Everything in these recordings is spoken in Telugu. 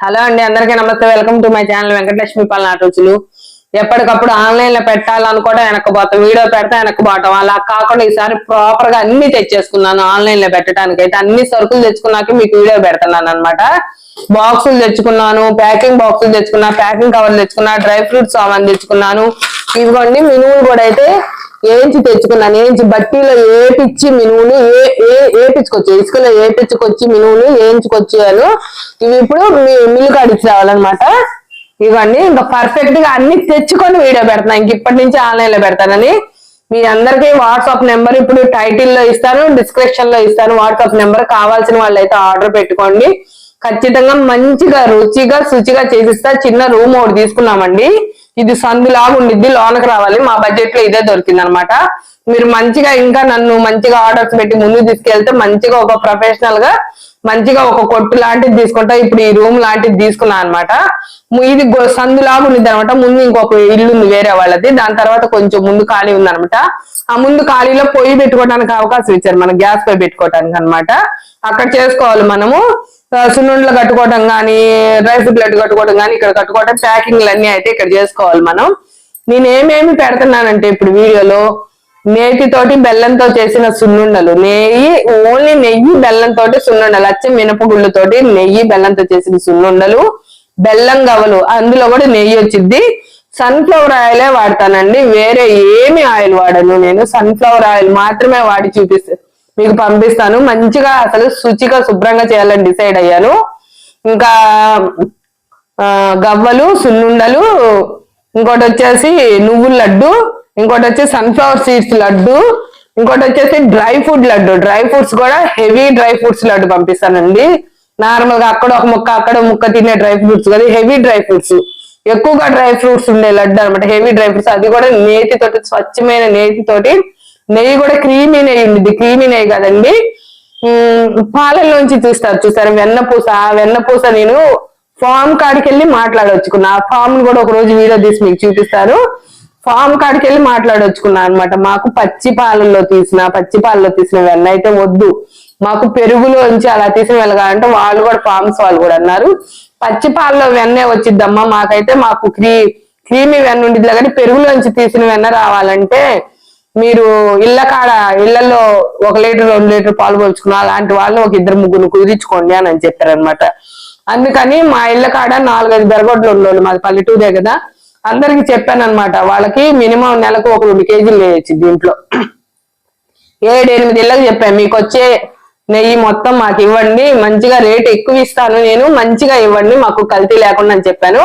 హలో అండి అందరికీ నమస్తే. Welcome to my channel Venkatalakshmi Palnati రుచులు. ఎప్పటికప్పుడు ఆన్లైన్లో పెట్టాలనుకోవడం వెనకపోతాం వీడియో పెడితే వెనకపోవటం అలా కాకుండా ఈసారి ప్రాపర్గా అన్ని తెచ్చేసుకున్నాను ఆన్లైన్లో పెట్టడానికి అయితే అన్ని సరుకులు తెచ్చుకున్నాక మీకు వీడియో పెడుతున్నాను అనమాట బాక్సులు తెచ్చుకున్నాను ప్యాకింగ్ బాక్సులు తెచ్చుకున్నా ప్యాకింగ్ కవర్లు తెచ్చుకున్నా డ్రై ఫ్రూట్స్ సామాన్ తెచ్చుకున్నాను. ఇదిగోండి మినువులు కూడా అయితే ఏంచి తెచ్చుకున్నాను ఏంచి బట్టీలో ఏపిచ్చి మినువులు ఏ ఏ ఏపించుకొచ్చి ఇసుకలో ఏపించుకొచ్చి మినువులు వేయించుకొచ్చాను ఇవి ఇప్పుడు మిల్లు కాడికి రావాలన్నమాట. ఇవన్నీ ఇంకా పర్ఫెక్ట్గా అన్ని తెచ్చుకొని వీడియో పెడతాను ఇంక ఇప్పటి నుంచి ఆన్లైన్లో పెడతానని. మీ అందరికీ వాట్సాప్ నెంబర్ ఇప్పుడు టైటిల్లో ఇస్తాను డిస్క్రిప్షన్లో ఇస్తాను. వాట్సాప్ నెంబర్ కావాల్సిన వాళ్ళు అయితే ఆర్డర్ పెట్టుకోండి. ఖచ్చితంగా మంచిగా రుచిగా శుచిగా చేసిస్తా చిన్న రూమ్ ఒకటి తీసుకున్నామండి. ఇది సందులాగా ఉండిద్ది లోనకి రావాలి. మా బడ్జెట్లో ఇదే దొరికింది అనమాట మీరు మంచిగా ఇంకా నన్ను మంచిగా ఆర్డర్స్ పెట్టి ముందుకు తీసుకెళ్తే మంచిగా ఒక ప్రొఫెషనల్గా మంచిగా ఒక కొట్టు లాంటిది తీసుకుంటా. ఇప్పుడు ఈ రూమ్ లాంటిది తీసుకున్నా అనమాట. ఇది సందులాగా ఉండిద్ది అనమాట ముందు ఇంకొక ఇల్లు ఉంది వేరే వాళ్ళది. దాని తర్వాత కొంచెం ముందు ఖాళీ ఉంది అనమాట ఆ ముందు ఖాళీలో పొయ్యి పెట్టుకోవడానికి అవకాశం ఇచ్చారు మన గ్యాస్ పొయ్యి పెట్టుకోవడానికి అనమాట. అక్కడ చేసుకోవాలి మనము. సున్నుండలు కట్టుకోవడం కానీ రైస్ బ్లడ్ కట్టుకోవడం కానీ ఇక్కడ కట్టుకోవడం ప్యాకింగ్లు అన్ని అయితే ఇక్కడ చేసుకోవాలి మనం. నేనేమేమి పెడుతున్నానంటే ఇప్పుడు వీడియోలో నేతితోటి బెల్లంతో చేసిన సున్నుండలు. నెయ్యి ఓన్లీ నెయ్యి బెల్లంతో సున్నుండలు అచ్చం మినపగుళ్ళతోటి నెయ్యి బెల్లంతో చేసిన సున్నుండలు బెల్లం గవలు అందులో కూడా నెయ్యి వచ్చింది సన్ఫ్లవర్ ఆయిలే వాడతానండి. వేరే ఏమి ఆయిల్ వాడను నేను. సన్ఫ్లవర్ ఆయిల్ మాత్రమే వాడి చూపిస్తాను మీకు పంపిస్తాను. మంచిగా అసలు శుచిగా శుభ్రంగా చేయాలని డిసైడ్ అయ్యాను. ఇంకా గవ్వలు సున్నుండలు ఇంకోటి వచ్చేసి నువ్వుల లడ్డు ఇంకోటి వచ్చేసి సన్ఫ్లవర్ సీడ్స్ లడ్డు ఇంకోటి వచ్చేసి dry fruit laddu. Dry fruits కూడా హెవీ డ్రై ఫ్రూట్స్ లడ్డు పంపిస్తానండి. నార్మల్గా అక్కడ ఒక ముక్క అక్కడ ముక్క తినే డ్రై ఫ్రూట్స్ కదా హెవీ డ్రై ఫ్రూట్స్. ఎక్కువగా డ్రై ఫ్రూట్స్ ఉండే లడ్డు అనమాట హెవీ డ్రై ఫ్రూట్స్. అది కూడా నేతితోటి స్వచ్ఛమైన నేతితోటి నెయ్యి కూడా క్రీమీ నెయ్యి ఉంది క్రీమీ నెయ్యి కదండి. పాలల్లోంచి తీస్తారు చూసారు? వెన్నపూస వెన్నపూస నేను ఫామ్ కాడికి వెళ్ళి మాట్లాడొచ్చుకున్నా ఆ ఫామ్ కూడా ఒక రోజు వీడియో తీసి మీకు చూపిస్తారు ఫామ్ కాడికి వెళ్ళి మాట్లాడొచ్చుకున్నా అనమాట మాకు పచ్చి పాలల్లో తీసిన పచ్చి పాలలో తీసిన వెన్న అయితే వద్దు. మాకు పెరుగులోంచి అలా తీసిన వెళ్ళగాలంటే వాళ్ళు కూడా ఫార్మ్స్ వాళ్ళు కూడా అన్నారు. పచ్చి పాలలో వెన్నే వచ్చిద్దమ్మా. మాకైతే మాకు క్రీ క్రీమీ వెన్న ఉండిద్ది కానీ పెరుగులోంచి తీసిన వెన్న రావాలంటే మీరు ఇళ్ళ కాడ ఇళ్ళలో ఒక లీటర్ రెండు లీటర్ పాలు పోల్చుకున్న అలాంటి వాళ్ళు ఒక ఇద్దరు ముగ్గురు కుదిరించుకోండి అని అని చెప్పారనమాట అందుకని మా ఇళ్ళ కాడ నాలుగైదు బెరగొడ్లు ఉండేవాళ్ళు మాది పల్లెటూరే కదా అందరికి చెప్పాను అనమాట వాళ్ళకి మినిమం నెలకు ఒక రెండు కేజీలు వేయచ్చు దీంట్లో. ఏడు ఎనిమిది ఇళ్ళకి చెప్పాను మీకు వచ్చే నెయ్యి మొత్తం మాకు ఇవ్వండి మంచిగా రేట్ ఎక్కువ ఇస్తాను నేను మంచిగా ఇవ్వండి మాకు కల్తీ లేకుండా అని చెప్పాను.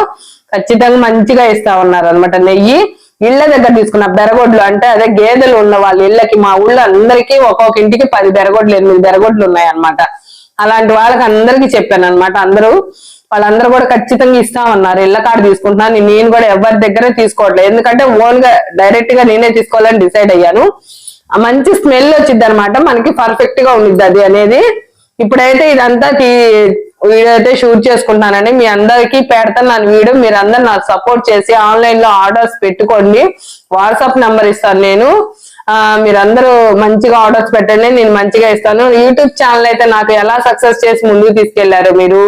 ఖచ్చితంగా మంచిగా ఇస్తా ఉన్నారు అనమాట నెయ్యి. ఇళ్ళ దగ్గర తీసుకున్న బెరగొడ్లు అంటే అదే గేదెలు ఉన్న వాళ్ళ ఇళ్ళకి మా ఊళ్ళో అందరికీ ఒక్కొక్క ఇంటికి పది బెరగొడ్లు ఎనిమిది బెరగొడ్లు ఉన్నాయి అన్నమాట అలాంటి వాళ్ళకి అందరికీ చెప్పాను అనమాట అందరూ వాళ్ళందరూ కూడా ఖచ్చితంగా ఇస్తామన్నారు ఇళ్ళ కాడ తీసుకుంటున్నాను. నేను కూడా ఎవరి దగ్గర తీసుకోవట్లేదు. ఎందుకంటే ఓన్గా డైరెక్ట్గా నేనే తీసుకోవాలని డిసైడ్ అయ్యాను. మంచి స్మెల్ వచ్చింది అనమాట మనకి పర్ఫెక్ట్గా ఉండిద్ది అది అనేది. ఇప్పుడైతే ఇదంతా తీ- వీడియో అయితే షూట్ చేసుకుంటానని మీ అందరికి పెడతాను వీడియో. మీరు అందరు నాకు సపోర్ట్ చేసి ఆన్లైన్లో ఆర్డర్స్ పెట్టుకోండి. వాట్సాప్ నెంబర్ ఇస్తాను నేను. ఆ మీరందరూ మంచిగా ఆర్డర్స్ పెట్టండి. నేను మంచిగా ఇస్తాను. యూట్యూబ్ ఛానల్ అయితే నాకు ఎలా సక్సెస్ చేసి ముందుకు తీసుకెళ్ళారు మీరు?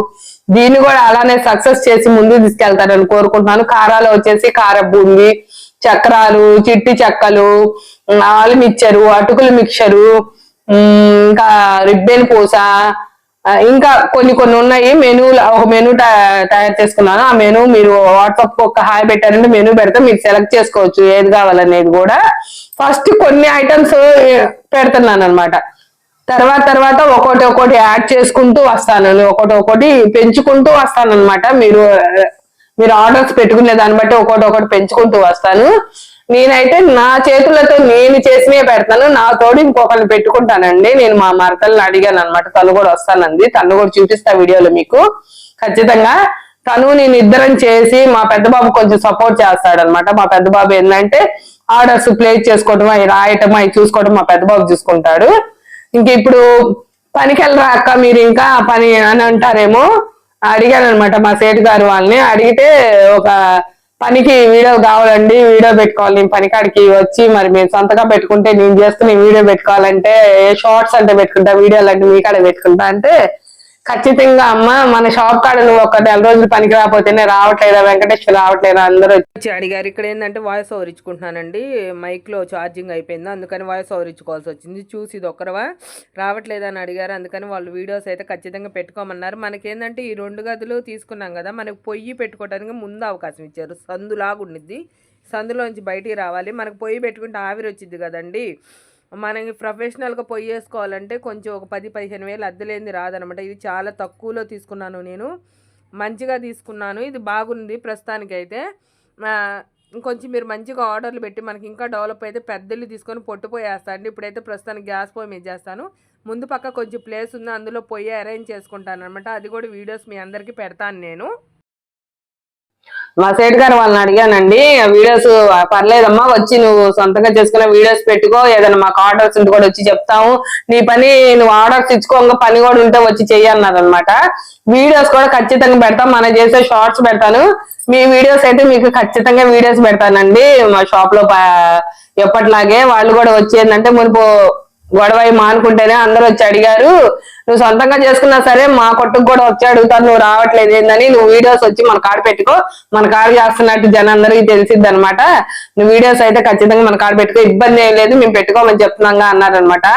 దీన్ని కూడా అలానే సక్సెస్ చేసి ముందుకు తీసుకెళ్తారని కోరుకుంటున్నాను. కారాలు వచ్చేసి కార బూంది చక్రాలు చిట్టి చెక్కలు ఆలు మిక్చరు అటుకులు మిక్చరు ఇంకా రిబ్బెన్ పూస ఇంకా కొన్ని కొన్ని ఉన్నాయి. మెనూ ఒక మెనూ తయారు చేసుకున్నాను. ఆ మెనూ మీరు వాట్సాప్ ఒక హాయ్ పెట్టారంటే మెనూ పెడితే మీరు సెలెక్ట్ చేసుకోవచ్చు ఏది కావాలనేది కూడా. ఫస్ట్ కొన్ని ఐటమ్స్ పెడుతున్నాను అనమాట తర్వాత తర్వాత ఒకటి ఒకటి యాడ్ చేసుకుంటూ వస్తాను. ఒకటి ఒకటి పెంచుకుంటూ వస్తాను అనమాట మీరు మీరు ఆర్డర్స్ పెట్టుకునే దాన్ని బట్టి ఒకటి ఒకటి పెంచుకుంటూ వస్తాను. నేనైతే నా చేతులతో నేను చేసినే పెడతాను. నా తోడు ఇంకొకరిని పెట్టుకుంటానండి. నేను మా మరతల్ని అడిగాను అనమాట తను కూడా వస్తానంది. తను కూడా చూపిస్తా వీడియోలో మీకు. ఖచ్చితంగా తను నేను ఇద్దరం చేసి మా పెద్ద బాబు కొంచెం సపోర్ట్ చేస్తాడనమాట మా పెద్ద బాబు ఏంటంటే ఆర్డర్స్ ప్లేస్ చేసుకోవటం అవి రాయటం అవి చూసుకోవటం మా పెద్ద బాబు చూసుకుంటాడు. ఇంక ఇప్పుడు పనికి వెళ్ళరా అక్క? మీరు ఇంకా పని అని అంటారేమో. అడిగాను అనమాట మా సేటు గారు వాళ్ళని. అడిగితే ఒక పనికి వీడియో కావాలండి వీడియో పెట్టుకోవాలి నేను పనికాడికి వచ్చి మరి మీరు సొంతగా పెట్టుకుంటే నేను చేస్తున్న వీడియో పెట్టుకోవాలంటే షార్ట్స్ అంటే పెట్టుకుంటా వీడియోలు అంటే మీ కాడ పెట్టుకుంటా అంటే ఖచ్చితంగా అమ్మ మన షాప్ కాడ నువ్వు ఒక నెల రోజులు పనికి రాకపోతేనే రావట్లేదా వెంకటేశ్వర రావట్లేదా అందరూ వచ్చి? అడిగారు. ఇక్కడ ఏంటంటే వాయిస్ ఓవర్ ఇచ్చుకుంటున్నానండి. మైక్లో ఛార్జింగ్ అయిపోయింది. అందుకని వాయిస్ ఓవర్ ఇచ్చుకోవాల్సి వచ్చింది. చూసి ఇది ఒక్కరవా? రావట్లేదని అని అడిగారు. అందుకని వాళ్ళు వీడియోస్ అయితే ఖచ్చితంగా పెట్టుకోమన్నారు. మనకేంటంటే ఈ రెండు గదులు తీసుకున్నాం కదా మనకు పొయ్యి పెట్టుకోవడానికి ముందు అవకాశం ఇచ్చారు. సందులాగుండిద్ది సందులోంచి బయటికి రావాలి. మనకు పొయ్యి పెట్టుకుంటే ఆవిరి వచ్చింది కదండి. మనకి ప్రొఫెషనల్గా పొయ్యి వేసుకోవాలంటే కొంచెం ఒక పది పదిహేను వేలు అద్దెలేంది రాదనమాట. ఇది చాలా తక్కువలో తీసుకున్నాను నేను. మంచిగా తీసుకున్నాను. ఇది బాగుంది ప్రస్తుతానికైతే. ఆ, ఇంకొంచెం మీరు మంచిగా ఆర్డర్లు పెట్టి మనకి ఇంకా డెవలప్ అయితే పెద్దలు తీసుకొని పొట్టుపోయేస్తా అండి. ఇప్పుడైతే ప్రస్తుతానికి గ్యాస్ పొయ్యి మీద చేస్తాను. ముందు పక్క కొంచెం ప్లేస్ ఉంది అందులో పొయ్యి అరేంజ్ చేసుకుంటాను అనమాట అది కూడా వీడియోస్ మీ అందరికీ పెడతాను నేను. మా సేట్ గారు వాళ్ళని అడిగానండి వీడియోస్ పర్లేదమ్మా వచ్చి నువ్వు సొంతంగా చేసుకునే వీడియోస్ పెట్టుకో ఏదైనా మాకు ఆర్డర్స్ ఉంటే కూడా వచ్చి చెప్తాము. నీ పని నువ్వు ఆర్డర్స్ ఇచ్చుకోగా పని కూడా ఉంటే వచ్చి చెయ్యన్నారు అనమాట వీడియోస్ కూడా ఖచ్చితంగా పెడతాం మనం చేసే షార్ట్స్ పెడతాను. మీ వీడియోస్ అయితే మీకు ఖచ్చితంగా వీడియోస్ పెడతానండి. మా షాప్లో ఎప్పటిలాగే వాళ్ళు కూడా వచ్చి ఏంటంటే మునుపు గొడవ మానుకుంటేనే అందరూ వచ్చి అడిగారు. నువ్వు సొంతంగా చేసుకున్నా సరే మా కొట్టుకు కూడా వచ్చి అడుగుతాను నువ్వు రావట్లేదు ఏందని నువ్వు వీడియోస్ వచ్చి మన కాడ పెట్టుకో మన కాడ చేస్తున్నట్టు జనందరికీ తెలిసిద్ది అనమాట నువ్వు వీడియోస్ అయితే ఖచ్చితంగా మన కాడ పెట్టుకో ఇబ్బంది ఏం లేదు మేము పెట్టుకోమని చెప్తున్నాగా అన్నారనమాట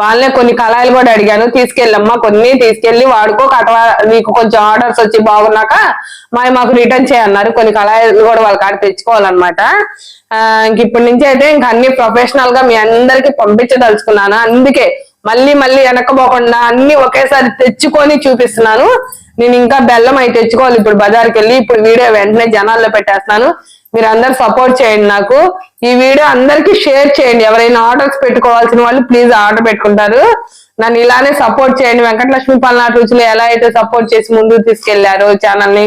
వాళ్ళనే కొన్ని కళాయిలు కూడా అడిగాను తీసుకెళ్ళమ్మా కొన్ని తీసుకెళ్ళి వాడుకో కటవా నీకు కొంచెం ఆర్డర్స్ వచ్చి బాగున్నాక మా మాకు రిటర్న్ చేయన్నారు కొన్ని కళాయిలు కూడా వాళ్ళ కాడ తెచ్చుకోవాలన్నమాట. ఇంక ఇప్పటి నుంచి అయితే ఇంక అన్ని ప్రొఫెషనల్గా మీ అందరికి పంపించదలుచుకున్నాను. అందుకే మళ్ళీ మళ్ళీ వెనకపోకుండా అన్ని ఒకేసారి తెచ్చుకొని చూపిస్తున్నాను. నేను ఇంకా బెల్లం అయి తెచ్చుకోవాలి. ఇప్పుడు బజార్కి వెళ్ళి ఇప్పుడు వీడియో వెంటనే జనాల్లో పెట్టేస్తున్నాను. మీరు అందరు సపోర్ట్ చేయండి నాకు. ఈ వీడియో అందరికి షేర్ చేయండి. ఎవరైనా ఆర్డర్స్ పెట్టుకోవాల్సిన వాళ్ళు ప్లీజ్ ఆర్డర్ పెట్టుకుంటారు. నన్ను ఇలానే సపోర్ట్ చేయండి. వెంకటలక్ష్మి పల్నాటి రుచులు ఎలా అయితే సపోర్ట్ చేసి ముందుకు తీసుకెళ్ళారు ఛానల్ని.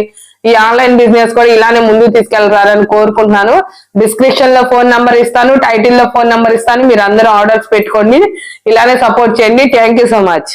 ఈ ఆన్లైన్ బిజినెస్ కూడా ఇలానే ముందుకు తీసుకెళ్తారని కోరుకుంటున్నాను. డిస్క్రిప్షన్లో ఫోన్ నంబర్ ఇస్తాను టైటిల్లో ఫోన్ నంబర్ ఇస్తాను మీరు అందరూ ఆర్డర్స్ పెట్టుకోండి. ఇలానే సపోర్ట్ చేయండి. Thank you so much